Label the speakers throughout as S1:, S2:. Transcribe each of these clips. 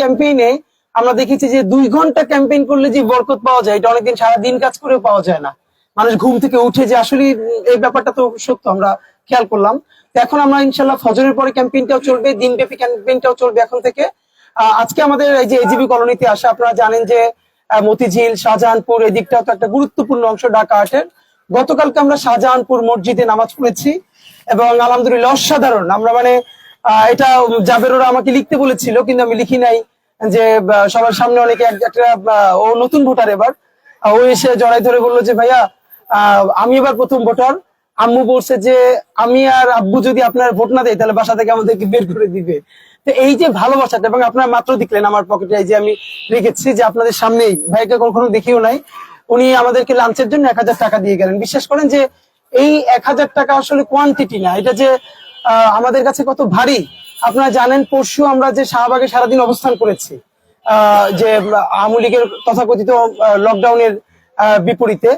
S1: ক্যাম্পেইনে আমরা দেখেছি যে দুই ঘণ্টা ক্যাম্পেইন করলে যে বরকত পাওয়া যায়, এটা অনেকদিন সারা দিন কাজ করেও পাওয়া যায় না। মানুষ ঘুম থেকে উঠে যে আসলে এই ব্যাপারটা তো সত্য, আমরা খেয়াল করলাম। এখন আমরা ইনশাল্লাহ ফজরের পরে ক্যাম্পেইনটাও চলবে, দিনব্যাপী ক্যাম্পেইনটাও চলবে এখন থেকে। আজকে আমাদের এই যে এজিবি কলোনিতে আসা, আপনারা জানেন যে মতিঝিল, শাহজাহানপুর এই দিকটাও তো একটা গুরুত্বপূর্ণ অংশ ঢাকা আটের গতকালকে আমরা শাহজাহানপুর মসজিদে নামাজ পড়েছি এবং আলহামদুলিল্লাহ অসাধারণ। আমরা মানে এটা জাবের ওরা আমাকে লিখতে বলেছিল, কিন্তু আমি লিখি নাই যে সবার সামনে অনেকে এক- একটা ও নতুন ভোটার এবার। ও এসে জড়াই ধরে বলল যে, ভাইয়া আমি এবার প্রথম ভোটার। আম্মু বলছে যে, আমি আর আব্বু যদি আপনার ভোট না দেয়, তাহলে বাসা থেকে আমাদেরকে বের করে দিবে। তো এই যে ভালোবাসাটা, এবং আপনারা মাত্র দেখলেন আমার পকেটে এই যে আমি রেখেছি যে আপনাদের সামনেই, ভাইকে কখনো দেখিও নাই। উনি আমাদেরকে লাঞ্চের জন্য এক হাজার টাকা দিয়ে গেলেন। বিশ্বাস করেন যে, এই এক হাজার টাকা আসলে কোয়ান্টিটি না। এটা যে আমাদের কাছে কত ভারী। আপনারা জানেন, পরশু আমরা যে শাহবাগে সারাদিন অবস্থান করেছি যে আওয়ামী লীগের তথাকথিত লকডাউনের বিপরীতে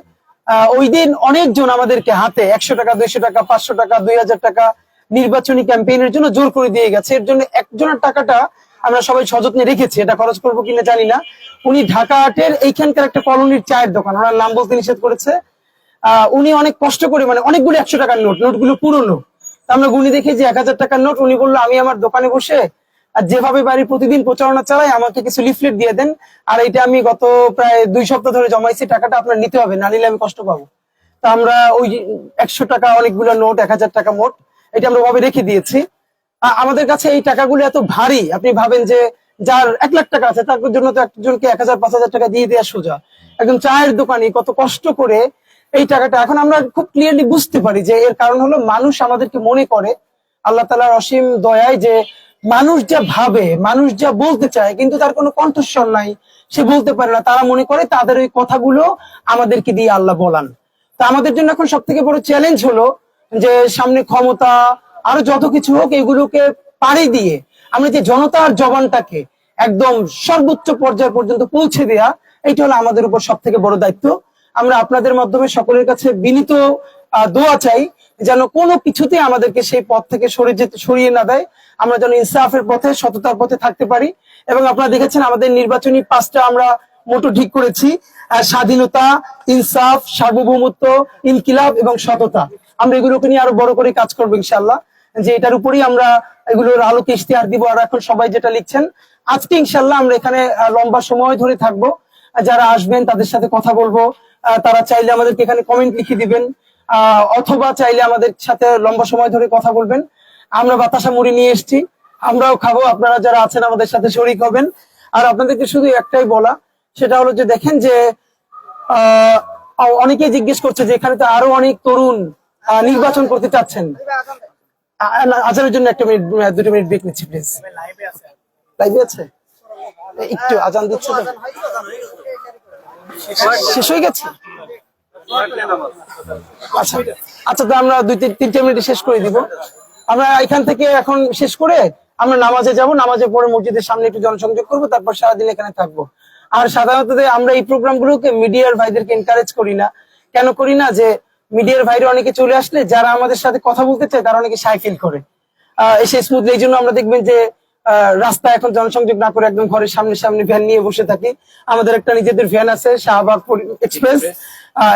S1: ওই দিন অনেকজন আমাদেরকে হাতে একশো টাকা, দুইশো টাকা, পাঁচশো টাকা, দুই হাজার টাকা নির্বাচনী ক্যাম্পেইনের জন্য জোর করে দিয়ে গেছে। এর জন্য একজনের টাকাটা আমরা সবাই সযত্নে রেখেছি। এটা খরচ করব কিনা জানি না। উনি ঢাকা আটের এইখানকার একটা কলোনির চায়ের দোকান, ওনার নাম বলতে নিষেধ করেছে। উনি অনেক কষ্ট করে মানে অনেকগুলো একশো টাকার নোট, নোটগুলো পুরনো। আমরা গুনি দেখি যে এক হাজার টাকার নোট, উনি বলল, আমি আমার দোকানে বসে, আর যেভাবে বাড়ি প্রতিদিন প্রচারণা চালাই, আমাকে কিছু লিফলেট দিয়ে দেন। আর এটা আমি গত প্রায় দুই সপ্তাহ ধরে জমাইছি, টাকাটা আপনার নিতে হবে, না নিলে আমি কষ্ট পাবো। তা আমরা ওই একশো টাকা অনেকগুলো নোট, এক হাজার টাকা মোট, এটা আমরা ওভাবে রেখে দিয়েছি। আমাদের কাছে এই টাকাগুলো এত ভারী, আপনি ভাবেন যে যার এক লাখ টাকা আছে, তার জন্য তো একজনকে এক হাজার, পাঁচ হাজার টাকা দিয়ে দেওয়া সোজা। একদম চায়ের দোকানে কত কষ্ট করে এই টাকাটা। এখন আমরা খুব ক্লিয়ারলি বুঝতে পারি যে এর কারণ হলো মানুষ আমাদেরকে মনে করে, আল্লাহ তালার অসীম দয়ায় যে মানুষ যা ভাবে, মানুষ যা বলতে চায়, কিন্তু তার কোনো কণ্ঠস্বর নাই। সে বলতে পারে না। তারা মনে করে তাদের ওই কথাগুলো আমাদেরকে দিয়ে আল্লাহ বলান। তা আমাদের জন্য এখন সব থেকে বড় চ্যালেঞ্জ হলো যে সামনে ক্ষমতা, আরও যত কিছু হোক এগুলোকে পাড়ি দিয়ে আমরা যে জনতার জবানটাকে একদম সর্বোচ্চ পর্যায় পর্যন্ত পৌঁছে দেয়া, এইটা হলো আমাদের উপর সব থেকে বড় দায়িত্ব। আমরা আপনাদের মাধ্যমে সকলের কাছে বিনীত দোয়া চাই যেন কোনো কিছুতে আমাদেরকে সেই পথ থেকে সরে যেতে, সরিয়ে না দেয়। আমরা যেন ইনসাফের পথে, সততার পথে থাকতে পারি। এবং আপনারা দেখেছেন আমাদের নির্বাচনী পাঁচটা আমরা মোটো ঠিক করেছি। স্বাধীনতা, ইনসাফ, সার্বভৌমত্ব, ইনকিলাব এবং সততা। আমরা এগুলোকে নিয়ে আরও বড় করে কাজ করব ইনশাল্লাহ যে এটার উপরেই আমরা এগুলোর আলোকে ইশতেহার দিব। আর এখন সবাই যেটা লিখছেন, আজকে ইনশাল্লাহ আমরা এখানে লম্বা সময় ধরে থাকব। যারা আসবেন তাদের সাথে কথা বলব। তারা চাইলে আমাদেরকে এখানে কমেন্ট লিখে দিবেন অথবা চাইলে আমাদের সাথে লম্বা সময় ধরে কথা বলবেন। আমরা বাতাসা মুড়ি নিয়ে এসেছি আমরাও খাব আপনারা যারা আছেন আমাদের সাথে শরিক হবেন। আর আপনাদেরকে শুধু একটাই বলা সেটা হলো যে দেখেন যে আহ, অনেকেই জিজ্ঞেস করছে যে এখানে তো আরও অনেক তরুণ নির্বাচন করতে চাচ্ছেন। আজানের জন্য একটা মিনিট দুটো মিনিট ব্রেক নিচ্ছি প্লিজ লাইভে আছে। একটু আজান দিচ্ছে শেষ হয়ে গেছে? আচ্ছা আচ্ছা তো আমরা দুই তিন তিনটে মিনিটে শেষ করে দিব। আমরা এখান থেকে এখন শেষ করে আমরা নামাজে যাব। নামাজে পরে মসজিদের সামনে একটু জনসংযোগ করব তারপর সারাদিন এখানে থাকব। আর সাধারণত আমরা এই প্রোগ্রাম গুলোকে মিডিয়ার ভাইদেরকে এনকারেজ করি না। কেন করি না? যে মিডিয়ার ভাইরা অনেকে চলে আসলে যারা আমাদের সাথে কথা বলতে চায় তারা অনেকে সাই ফিল করে। আহ, এসে স্মুথলি এই জন্য আমরা দেখবেন যে রাস্তা এখন জনসংযোগ না করে একদম ঘরের সামনে সামনে ভ্যান নিয়ে বসে থাকি। আমাদের একটা নিজেদের ভ্যান আছে শাহবাগ এক্সপ্রেস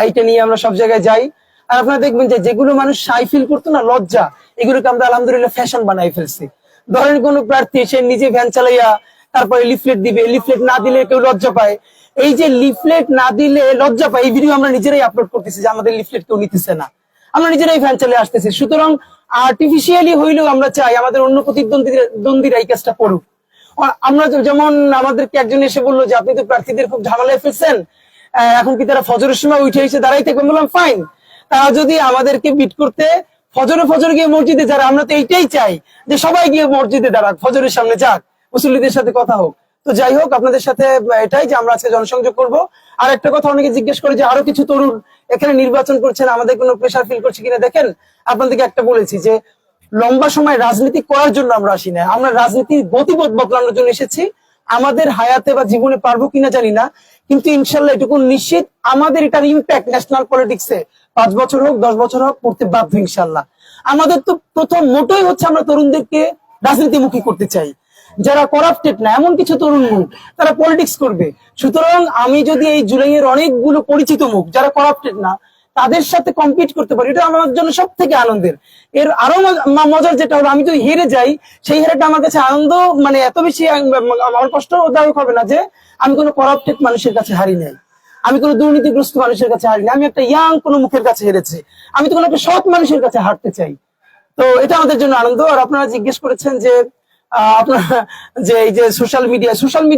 S1: এইটা নিয়ে আমরা সব জায়গায় যাই। আর আপনারা দেখবেন যে যেগুলো মানুষ সাই ফিল করতো না লজ্জা এগুলোকে আমরা আলহামদুলিল্লাহ ফ্যাশন বানাই ফেলছি। ধরেন কোন প্রার্থী সে নিজে ভ্যান চালাইয়া তারপরে লিফলেট দিবে লিফলেট না দিলে কেউ লজ্জা পায়। এই যে লিফলেট না দিলে লজ্জা পায় এই ভিডিও আমরা নিজেরাই আপলোড করতেছি যে আমাদের লিফলেট কেউ নিতেছে না। আমরা নিজেরাই ভ্যান চালিয়ে আসতেছি। সুতরাং আর্টিফিশিয়ালি হইলেও আমরা চাই আমাদের অন্য প্রতিদ্বন্দ্বীরা এই কাজটা আ- আমরা যেমন আমাদেরকে একজন এসে বলল যে, আপনি তো প্রার্থীদের খুব ঝামেলায় ফেলছেন। এখন কি তারা ফজরের সময় উঠে এসে দাঁড়াই থাকবেন বললাম ফাইন তারা যদি আমাদেরকে বিট করতে ফজরে ফজর গিয়ে মসজিদে যারা, আমরা তো এইটাই চাই যে সবাই গিয়ে মসজিদে দাঁড়াক, ফজরের সামনে যাক, মুসল্লিদের সাথে কথা হোক। তো যাই হোক, আপনাদের সাথে এটাই যে আমরা আজকে জনসংযোগ করব। আর একটা কথা অনেকে জিজ্ঞেস করে যে, আরও কিছু তরুণ এখানে নির্বাচন করছেন, আমাদের কোনো প্রেশার ফিল করছে কিনা? দেখেন, আপনাদেরকে একটা বলেছি যে, লম্বা সময় রাজনীতি করার জন্য আমরা আসি না। আমরা রাজনীতির গতিপথ বদলানোর জন্য এসেছি। আমাদের হায়াতে বা জীবনে পারব কিনা জানি না। কিন্তু ইনশাল্লাহ এটুকু নিশ্চিত আমাদের এটার ইম্প্যাক্ট ন্যাশনাল পলিটিক্সে পাঁচ বছর হোক, দশ বছর হোক করতে বাধ্য ইনশাল্লাহ। আমাদের তো প্রথম মোটোই হচ্ছে আমরা তরুণদেরকে রাজনীতিমুখী করতে চাই। যারা করাপ্টেড না, এমন কিছু তরুণ মুখ তারা পলিটিক্স করবে। সুতরাং আমি যদি এই জুলাইয়ের অনেকগুলো পরিচিত মুখ, যারা করাপ্টেড না, তাদের সাথে কম্পিট করতে পারি, এটা আমার জন্য সব থেকে আনন্দের। এর আরও মজার যেটা হলো, আমি যদি হেরে যাই, সেই হেরেটা আমার কাছে আনন্দ মানে এত বেশি আমার কষ্ট দায়ক হবে না যে, আমি কোনো করাপ্টেড মানুষের কাছে হারি নাই। আমি কোনো দুর্নীতিগ্রস্ত মানুষের কাছে হারি হারিনি আমি একটা ইয়াং কোনো মুখের কাছে হেরেছি। আমি তো কোনো একটা সৎ মানুষের কাছে হারতে চাই। তো এটা আমাদের জন্য আনন্দ, আর আপনারা জিজ্ঞেস করেছেন যে আপনারা যে এই যে সোশ্যাল মিডিয়া সোশ্যাল মিডিয়া